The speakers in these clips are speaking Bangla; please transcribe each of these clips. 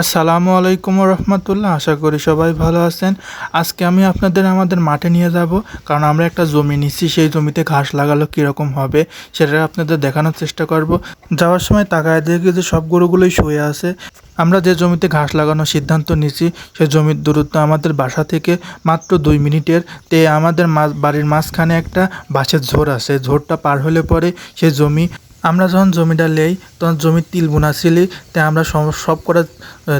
আসসালামু আলাইকুম রহমতুল্লাহ। আশা করি সবাই ভালো আছেন। আজকে আমি আপনাদের আমাদের মাঠে নিয়ে যাব, কারণ আমরা একটা জমি নিচ্ছি সেই জমিতে ঘাস লাগালো কীরকম হবে সেটা আপনাদের দেখানোর চেষ্টা করব। যাওয়ার সময় তাকায় দেখি যে সব গরুগুলোই শুয়ে আছে। আমরা যে জমিতে ঘাস লাগানোর সিদ্ধান্ত নিয়েছি সেই জমির দূরত্ব আমাদের বাসা থেকে মাত্র দুই মিনিটের। তে আমাদের বাড়ির মাঝখানে একটা বাঁশের ঝোড় আছে ঝোড়টা পার হলে পরে সেই জমি আমরা যখন জমিটা লেই, তখন জমির তিল বোনাছিলি তাই আমরা সব কটা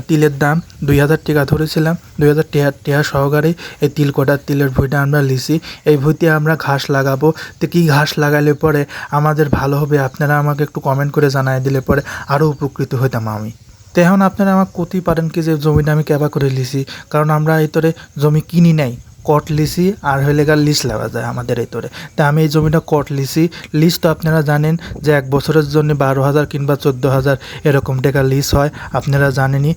তিলের দাম দুই হাজার টাকা ধরেছিলাম, দুই হাজার টেহা টেহা সহকারে এই তিল কটার তিলের ভুঁইটা আমরা লিছি। এই ভুঁইতে আমরা ঘাস লাগাবো। তো কী ঘাস লাগালে পরে আমাদের ভালো হবে আপনারা আমাকে একটু কমেন্ট করে জানাই দিলে পরে আরও উপকৃত হইতাম আমি। তো এখন আপনারা আমাকে কতেই পারেন কি যে জমিটা আমি কেবা করে লিছি? কারণ আমরা এই তোরে জমি কিনি নাই। কট লিসি আর হয়ে গা লিস লাগা যায় আমাদের তোরে তা আমি এই জমিটা কট লিসি লিস তো আপনারা জানেন যে এক বছরের জন্য বারো হাজার কিংবা চোদ্দ হাজার এরকম টাকা লিস হয়। আপনারা জানেনই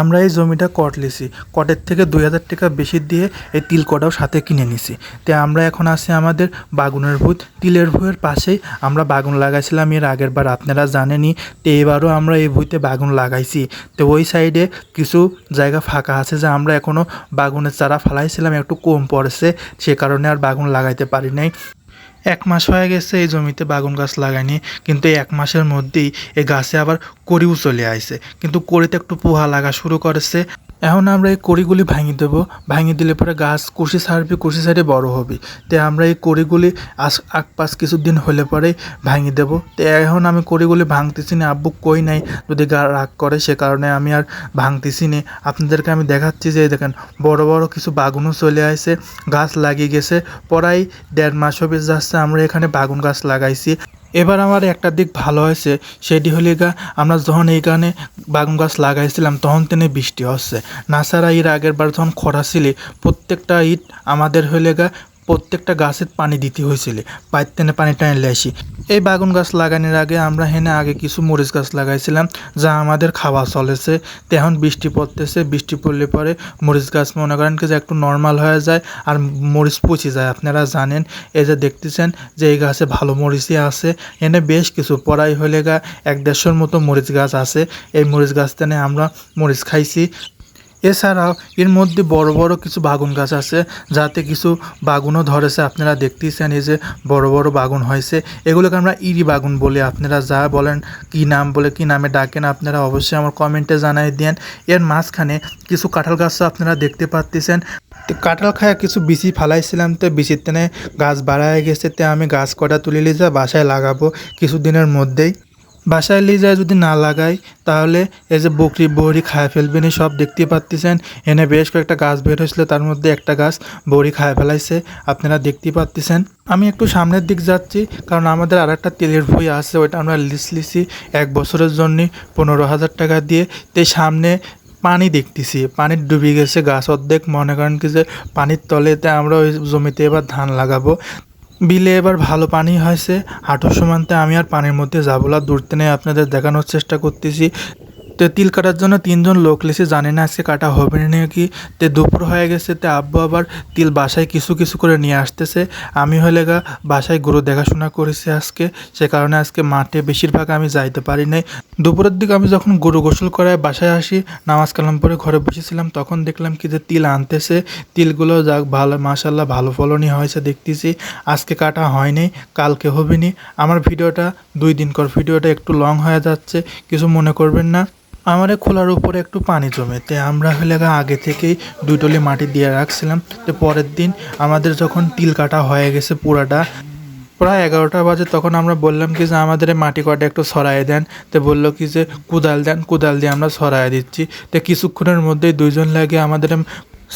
আমরা এই জমিটা কট লিছি। কটের থেকে দুই হাজার টাকা বেশি দিয়ে এই তিল কটাও সাথে কিনে নিছি। তো আমরা এখন আছি আমাদের বাগুনের ভূত। তিলের ভুঁয়ের পাশেই আমরা বাগুন লাগাইছিলাম। এর আগের বার আপনারা জানেনি তো এবারও আমরা এই ভুঁইতে বাগুন লাগাইছি। তো ওই সাইডে কিছু জায়গা ফাঁকা আছে যে আমরা এখনও বাগুনের চারা ফালাইছিলাম। একটু কম পড়েছে। সে কারণে আর বাগুন লাগাইতে পারি নাই। এক মাস হয়ে গেছে এই জমিতে বাগুন গাছ লাগাইনি, কিন্তু এক মাসের মধ্যেই এই গাছে আবার করিও চলে আইছে। কিন্তু করিতে একটু পোহা লাগা শুরু করেছে। এখন আমরা এই কড়িগুলি ভাঙি দেবো। ভাঙি দিলে পরে গাছ কুশি ছাড়বে, কুশি সাইডে বড় হবে। তো আমরা এই কড়িগুলি আস আগ পাশ কিছুদিন হলে পরেই ভাঙি দেবো। তো এখন আমি কড়িগুলি ভাঙতেছি না, আব্বু কই নাই যদি গা রাগ করে, সে কারণে আমি আর ভাঙতেছি না। আপনাদেরকে আমি দেখাচ্ছি যে দেখেন, বড় বড় কিছু বাগুনও চলে আসে গাছ লাগিয়ে গেছে। পরাই দেড় মাস হবে যাচ্ছে, আমরা এখানে বাগুন গাছ লাগাইছি। এবার আমার একটা দিক ভালো হয়েছে, সেটি হলে গা আমরা যখন এই এইখানে বাগুন গাছ লাগাইছিলাম, তখন তিনি বৃষ্টি হচ্ছে। নাসারা এর আগের বার যখন খরা ছিল, প্রত্যেকটা ইট আমাদের হলে গা প্রত্যেকটা গাছের পানি দিতে হয়েছিল। পাইপ টেনে পানি টানলে আসি। এই বাগুন গাছ লাগানোর আগে আমরা হেনে আগে কিছু মরিচ গাছ লাগাইছিলাম, যা আমাদের খাওয়া চলেছে। তো এখন বৃষ্টি পড়তেছে। বৃষ্টি পড়লে পরে মরিচ গাছ মনে করেন কি যে একটু নর্মাল হয়ে যায় আর মরিচ পচে যায়। আপনারা জানেন, এই যে দেখতেছেন যে এই গাছে ভালো মরিচই আছে। এনে বেশ কিছু পড়াই হলে গা, এক দেড়শোর মতো মরিচ গাছ আছে। এই মরিচ গাছ তেনে আমরা মরিচ খাইছি। এছাড়াও এর মধ্যে বড় বড় কিছু বাগুন গাছ আছে, যাতে কিছু বাগুনও ধরেছে। আপনারা দেখতেছেন এই যে বড় বড় বাগুন হয়েছে। এগুলোকে আমরা ইরি বাগুন বলি। আপনারা যা বলেন, কি নাম বলে, কি নামে ডাকেন, আপনারা অবশ্যই আমার কমেন্টে জানাই দেন এর মাঝখানে কিছু কাঁঠাল গাছও আপনারা দেখতে পাচ্তেছেন তো কাঁঠাল খায় কিছু বিচি ফালাইছিলাম তো, বিচির তেনে গাছ বাড়ায় গেছে। তে আমি গাছ কটা তুলে নিয়ে যা, বাসায় লাগাবো কিছুদিনের মধ্যেই। বাসায় যায় যদি না লাগাই, তাহলে এই যে বকরি, বড়ি খায় ফেলবেন সব দেখতে পাচ্তেছেন এনে বেশ কয়েকটা গাছ বের হয়েছিল, তার মধ্যে একটা গাছ বড়ি খায় ফেলাইছে, আপনারা দেখতে পাচ্তেছেন আমি একটু সামনের দিক যাচ্ছি, কারণ আমাদের আর একটা তেলের ভুই আছে, ওইটা আমরা লিস লিসি এক বছরের জন্য পনেরো হাজার টাকা দিয়ে। তে সামনে পানি দেখতেছি, পানি ডুবে গেছে, গাছ অর্ধেক। মনে করেন কি যে পানির তলেতে আমরা ওই জমিতে এবার ধান লাগাবো। বিলে এবার ভালো পানি হয়েছে। হাঁটুর সমানতে আমি আর পানির মধ্যে যাব দূরতে নেই আপনাদের দেখানোর চেষ্টা করতেছি। তো তিল কাটার জন্য তিনজন লোক লেসে জানে না আজকে কাটা হবে না নাকি তে দুপুর হয়ে গেছে, তে আব্বু আবার তিল বাসায় কিছু কিছু করে নিয়ে আসতেছে। আমি হলে গা বাসায় গরু দেখাশোনা করেছি আজকে, সে কারণে আজকে মাঠে বেশিরভাগ আমি যাইতে পারি নাই। দুপুরের দিকে আমি যখন গরু গোসল করায় বাসায় আসি, নামাজ কালাম পরে ঘরে বসেছিলাম, তখন দেখলাম কি যে তিল আনতেছে। তিলগুলো যাক ভালো মাসাল্লাহ ভালো ফলনই হয়েছে দেখতেছি। আজকে কাটা হয়নি, কালকে হবে নি আমার ভিডিওটা, দুই দিন কর ভিডিওটা একটু লং হয়ে যাচ্ছে, কিছু মনে করবেন না। আমার খোলার উপরে একটু পানি জমে। তে আমরা হলে আগে থেকেই দুই টলি মাটি দিয়ে রাখছিলাম। তো পরের দিন আমাদের যখন তিল কাটা হয়ে গেছে পুরাটা, প্রায় এগারোটা বাজে তখন আমরা বললাম কি যে আমাদের মাটি কটা একটু সরাই দেন। তো বলল কি যে কুদাল দেন, কুদাল দিয়ে আমরা সরাই দিচ্ছি। তো কিছুক্ষণের মধ্যেই দুইজন লাগে আমাদের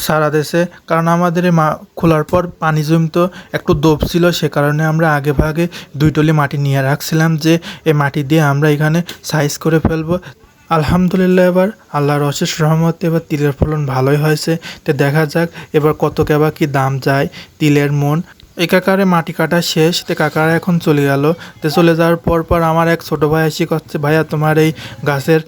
সারা দেশে, কারণ আমাদের মা খোলার পর পানি জমতো, একটু দোপ ছিল সে কারণে আমরা আগে ভাগে দুই টলি মাটি নিয়ে রাখছিলাম যে এই মাটি দিয়ে আমরা এখানে সাইজ করে ফেলব। আলহামদুলিল্লাহ এবার আল্লাহর অশেষ রহমত, এবার তিলের ফলন ভালোই হয়েছে। তো দেখা যাক এবার কত কেবা কি দাম যায় তিলের মন। এই কাকারে মাটি কাটা শেষ, তে কাকারা এখন চলে গেল। তে চলে যাওয়ার পর পর আমার এক ছোট ভাই এসে করছে ভাইয়া, তোমার এই গাছের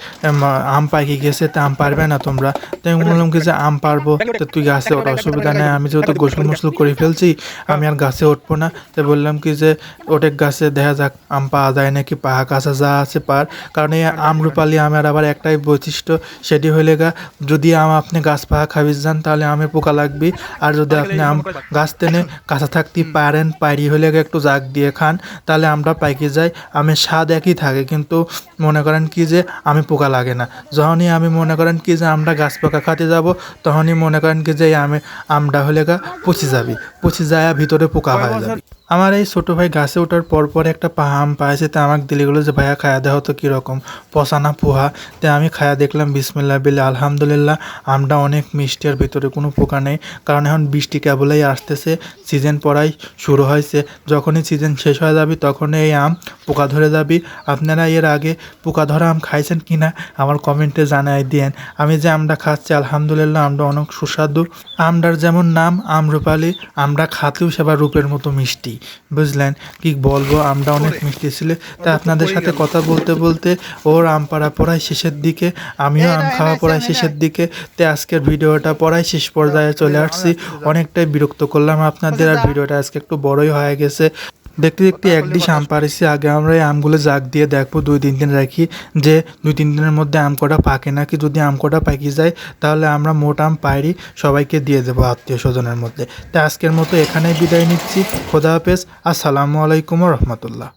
আম পাকি গেছে? তে আম পারবে না তোমরা? তো আমি বললাম কি যে, আম পারব। তো তুই গাছে ওটা অসুবিধা নেই। আমি যেহেতু গোসল মোসল করে ফেলছি, আমি আর গাছে উঠবো না। তো বললাম কি যে ওটেক গাছে, দেখা যাক আম পাওয়া যায় নাকি, পাহা কাছে যা আছে পার। কারণ এই আমরুপালি আমের আবার একটাই বৈশিষ্ট্য, সেটি হলে গা, যদি আম আপনি গাছ পাহা খাবি যান, তাহলে আমে পোকা লাগবে। আর যদি আপনি আম গাছ টেনে কাঁচা থাকতে পারেন পাইরি হলে গা একটু জাগ দিয়ে খান তাহলে আমরা পাইকে যাই আমি স্বাদ একই থাকে কিন্তু মনে করেন কি যে আমি পোকা লাগে না। যখনই আমি মনে করেন কি যে আমরা গাছ পোকা খাতে যাব তখনই মনে করেন কি যে আমি আমরা হলে গা পচে যাবি পচে যায় ভিতরে পোকা হয়ে যাবে। আমার এই ছোটো ভাই গাছে ওঠার পর পর একটা আম পাইছে, তা আমাকে দিলে গেলো যে, ভাইয়া, খায়া দেওয়া তো কীরকম? পচা না পোহা? তে আমি খায়া দেখলাম, বিসমিল্লা বিল্লা আলহামদুলিল্লাহ, আমটা অনেক মিষ্টি আর ভিতরে কোনো পোকা নেই। কারণ এখন বৃষ্টি কেবলেই আসতেছে, সিজন পড়াই শুরু হয়েছে। যখনই সিজন শেষ হয়ে যাবে, তখনই এই আম পোকা ধরে যাবি। আপনারা এর আগে পোকা ধরা আম খাইছেন কি না, আমার কমেন্টে জানাই দিয়েন। আমি যে আমটা খাচ্ছি, আলহামদুলিল্লাহ, আমটা অনেক সুস্বাদু। আমটার যেমন নাম, আমরুপালি আমরা খাতেও সেবার রূপের মতো মিষ্টি। বুঝলেন? কি বলব আমটা অনেক মিষ্টি ছিল। তা আপনাদের সাথে কথা বলতে বলতে ওর আম পাড়া পড়ায় শেষের দিকে আমিও আম খাওয়া পড়ায় শেষের দিকে তে আজকের ভিডিওটা পড়ায় শেষ পর্যায়ে চলে আসছি। অনেকটাই বিরক্ত করলাম আপনাদের আর ভিডিওটা আজকে একটু বড়ই হয়ে গেছে। দেখতে দেখতে এক ডিশ আম পাড়েছি, আগে আমরা এই আমগুলো জাগ দিয়ে দেখব, দুই তিন দিন রাখি, যে দুই তিন দিনের মধ্যে আম কটা পাকে, নাকি যদি আম কটা পাকি যায়, তাহলে আমরা মোট আম পাইরি, সবাইকে দিয়ে দেবো আত্মীয় স্বজনের মধ্যে। তা আজকের মতো এখানেই বিদায় নিচ্ছি, খোদা হাফেজ, আসসালামু আলাইকুম রহমতুল্লাহ।